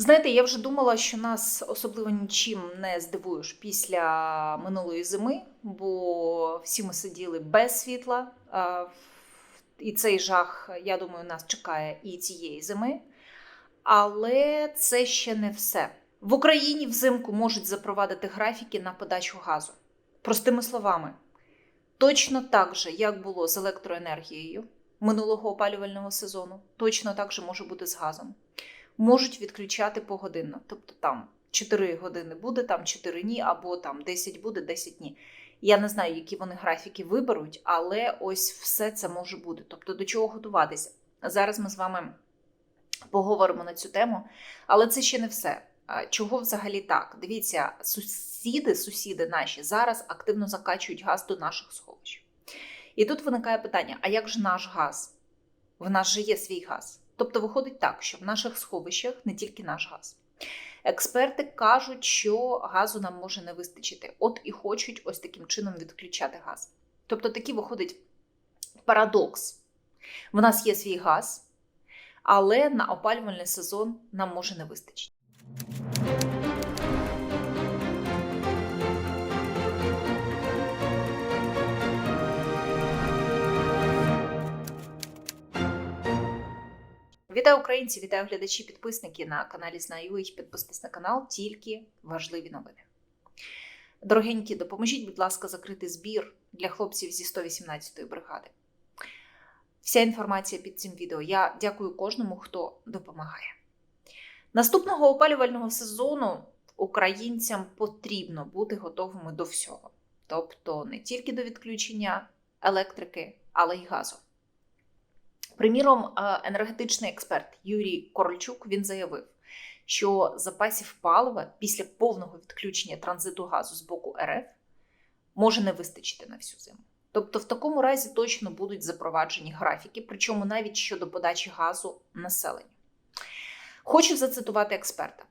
Знаєте, я вже думала, що нас особливо нічим не здивуєш після минулої зими, бо всі ми сиділи без світла. І цей жах, я думаю, нас чекає і цієї зими. Але це ще не все. В Україні взимку можуть запровадити графіки на подачу газу. Простими словами, точно так же, як було з електроенергією минулого опалювального сезону, точно так же може бути з газом можуть відключати погодинно. Тобто там 4 години буде, там 4 ні, або там 10 буде, 10 ні. Я не знаю, які вони графіки виберуть, але ось все це може бути. Тобто до чого готуватися. Зараз ми з вами поговоримо на цю тему, але це ще не все. Чого взагалі так? Дивіться, сусіди, сусіди наші зараз активно закачують газ до наших сховищ. І тут виникає питання: а як же наш газ? В нас же є свій газ. Тобто виходить так, що в наших сховищах не тільки наш газ. Експерти кажуть, що газу нам може не вистачити, от і хочуть ось таким чином відключати газ. Тобто такий виходить парадокс. В нас є свій газ, але на опалювальний сезон нам може не вистачити. Вітаю українці, вітаю глядачі, підписники на каналі Знаю їх. Підписуйтесь на канал, тільки важливі новини. Дорогенькі, допоможіть, будь ласка, закрити збір для хлопців зі 118-ї бригади. Вся інформація під цим відео. Я дякую кожному, хто допомагає. Наступного опалювального сезону українцям потрібно бути готовими до всього. Тобто не тільки до відключення електрики, але й газу. Приміром, е, енергетичний експерт Юрій Корольчук він заявив, що запасів палива після повного відключення транзиту газу з боку РФ може не вистачити на всю зиму. Тобто, в такому разі точно будуть запроваджені графіки, причому навіть щодо подачі газу населенню. Хочу зацитувати експерта.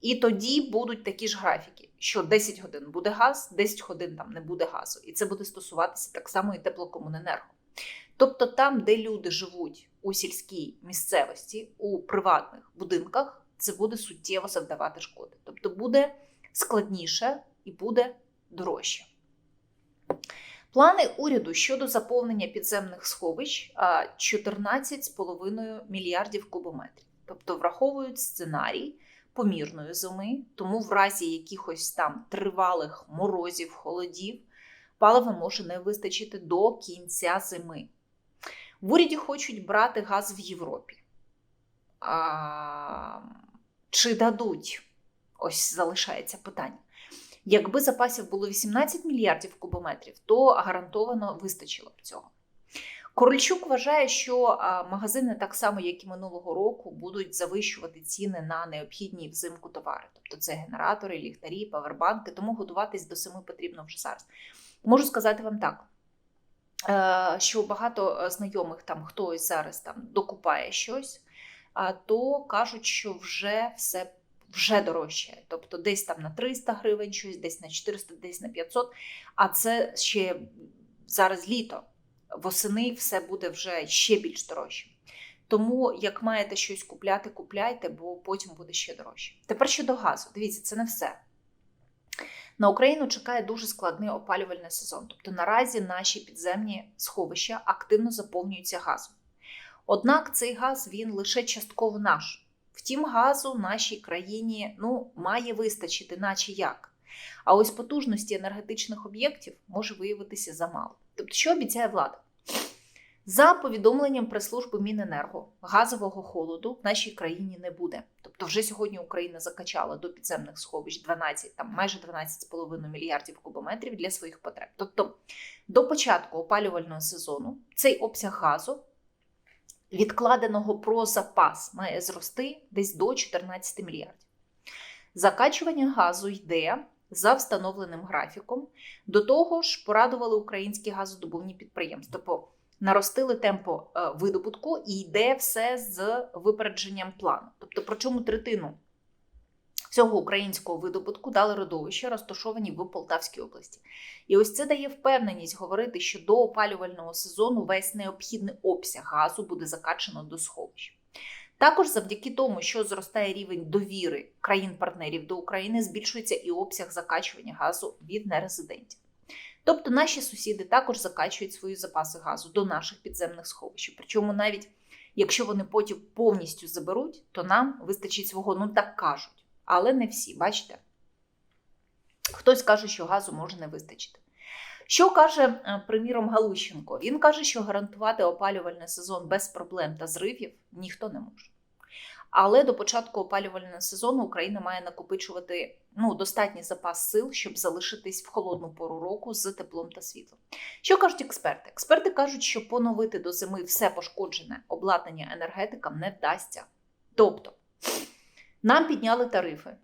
І тоді будуть такі ж графіки, що 10 годин буде газ, 10 годин там не буде газу. І це буде стосуватися так само і теплокомуненерго. Тобто там, де люди живуть у сільській місцевості, у приватних будинках, це буде суттєво завдавати шкоди. Тобто буде складніше і буде дорожче. Плани уряду щодо заповнення підземних сховищ 14,5 мільярдів кубометрів. Тобто враховують сценарій помірної зими, тому в разі якихось там тривалих морозів, холодів, палива може не вистачити до кінця зими. В уряді хочуть брати газ в Європі. А, Чи дадуть? Ось залишається питання. Якби запасів було 18 мільярдів кубометрів, то гарантовано вистачило б цього. Корольчук вважає, що магазини, так само як і минулого року, будуть завищувати ціни на необхідні взимку товари. Тобто це генератори, ліхтарі, павербанки, тому готуватись до зими потрібно вже зараз. Можу сказати вам так. Що багато знайомих там хтось зараз там докупає щось, то кажуть, що вже все вже дорожче. Тобто десь там на 300 гривень, щось, десь на 400, десь на 500. А це ще зараз літо. Восени все буде вже ще більш дорожче. Тому, як маєте щось купляти, купляйте, бо потім буде ще дорожче. Тепер щодо газу, дивіться, це не все. На Україну чекає дуже складний опалювальний сезон. Тобто наразі наші підземні сховища активно заповнюються газом. Однак цей газ він лише частково наш. Втім, газу нашій країні ну, має вистачити, наче як. А ось потужності енергетичних об'єктів може виявитися замало. Тобто, що обіцяє влада? За повідомленням прес-служби Міненерго, газового холоду в нашій країні не буде. Тобто, вже сьогодні Україна закачала до підземних сховищ 12, там майже 12,5 мільярдів кубометрів для своїх потреб. Тобто, до початку опалювального сезону цей обсяг газу відкладеного про запас має зрости десь до 14 мільярдів. Закачування газу йде за встановленим графіком. До того ж, порадували українські газодобувні підприємства. Наростили темпо видобутку і йде все з випередженням плану. Тобто, причому третину цього українського видобутку дали родовища, розташовані в Полтавській області. І ось це дає впевненість говорити, що до опалювального сезону весь необхідний обсяг газу буде закачано до сховищ. Також завдяки тому, що зростає рівень довіри країн-партнерів до України, збільшується і обсяг закачування газу від нерезидентів. Тобто наші сусіди також закачують свої запаси газу до наших підземних сховищ. Причому навіть якщо вони потім повністю заберуть, то нам вистачить свого, ну так кажуть. Але не всі, бачите? Хтось каже, що газу може не вистачити. Що каже, е, приміром, Галущенко? Він каже, що гарантувати опалювальний сезон без проблем та зривів ніхто не може. Але до початку опалювального сезону Україна має накопичувати ну, достатній запас сил, щоб залишитись в холодну пору року з теплом та світлом. Що кажуть експерти? Експерти кажуть, що поновити до зими все пошкоджене обладнання енергетикам не вдасться. Тобто, нам підняли тарифи.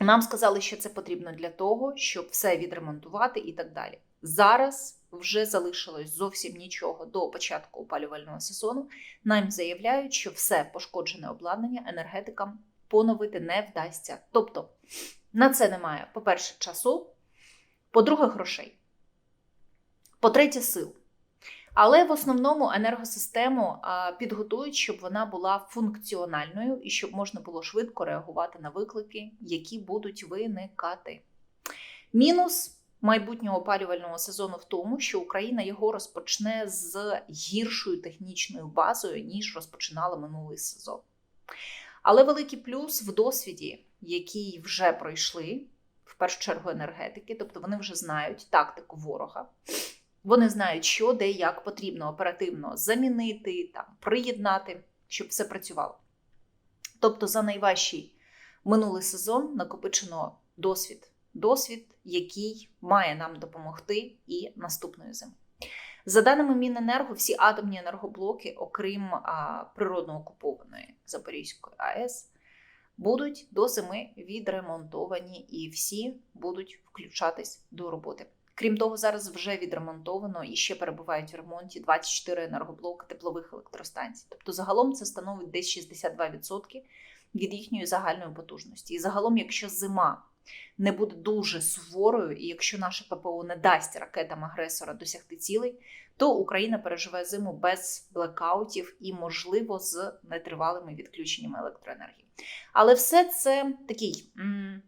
Нам сказали, що це потрібно для того, щоб все відремонтувати і так далі. Зараз вже залишилось зовсім нічого до початку опалювального сезону. Нам заявляють, що все пошкоджене обладнання енергетикам поновити не вдасться. Тобто на це немає, по-перше, часу, по-друге, грошей, по-третє, сил. Але в основному енергосистему підготують, щоб вона була функціональною і щоб можна було швидко реагувати на виклики, які будуть виникати. Мінус майбутнього опалювального сезону в тому, що Україна його розпочне з гіршою технічною базою, ніж розпочинала минулий сезон. Але великий плюс в досвіді, який вже пройшли, в першу чергу енергетики, тобто вони вже знають тактику ворога. Вони знають, що де як потрібно оперативно замінити, там, приєднати, щоб все працювало. Тобто, за найважчий минулий сезон накопичено досвід, досвід, який має нам допомогти і наступної зими. За даними Міненерго, всі атомні енергоблоки, окрім а, природно окупованої Запорізької АЕС, будуть до зими відремонтовані і всі будуть включатись до роботи. Крім того, зараз вже відремонтовано і ще перебувають в ремонті 24 енергоблоки теплових електростанцій. Тобто, загалом це становить десь 62% від їхньої загальної потужності. І загалом, якщо зима не буде дуже суворою, і якщо наше ППО не дасть ракетам агресора досягти цілей, то Україна переживе зиму без блекаутів і, можливо, з нетривалими відключеннями електроенергії. Але все це такий. М-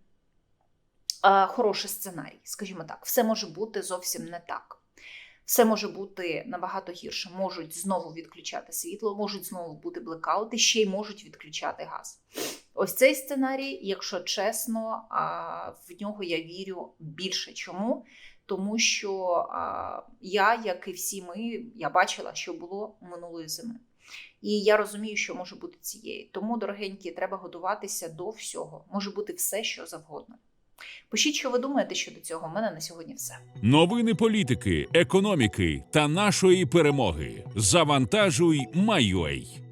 хороший сценарій, скажімо так, все може бути зовсім не так. Все може бути набагато гірше. Можуть знову відключати світло, можуть знову бути блекаути, ще й можуть відключати газ. Ось цей сценарій, якщо чесно, в нього я вірю більше. Чому? Тому що я, як і всі ми, я бачила, що було минулої зими. І я розумію, що може бути цієї. Тому, дорогенькі, треба готуватися до всього. Може бути все, що завгодно. Пишіть, що ви думаєте щодо цього. У мене на сьогодні все. Новини політики, економіки та нашої перемоги. Завантажуй, Майой.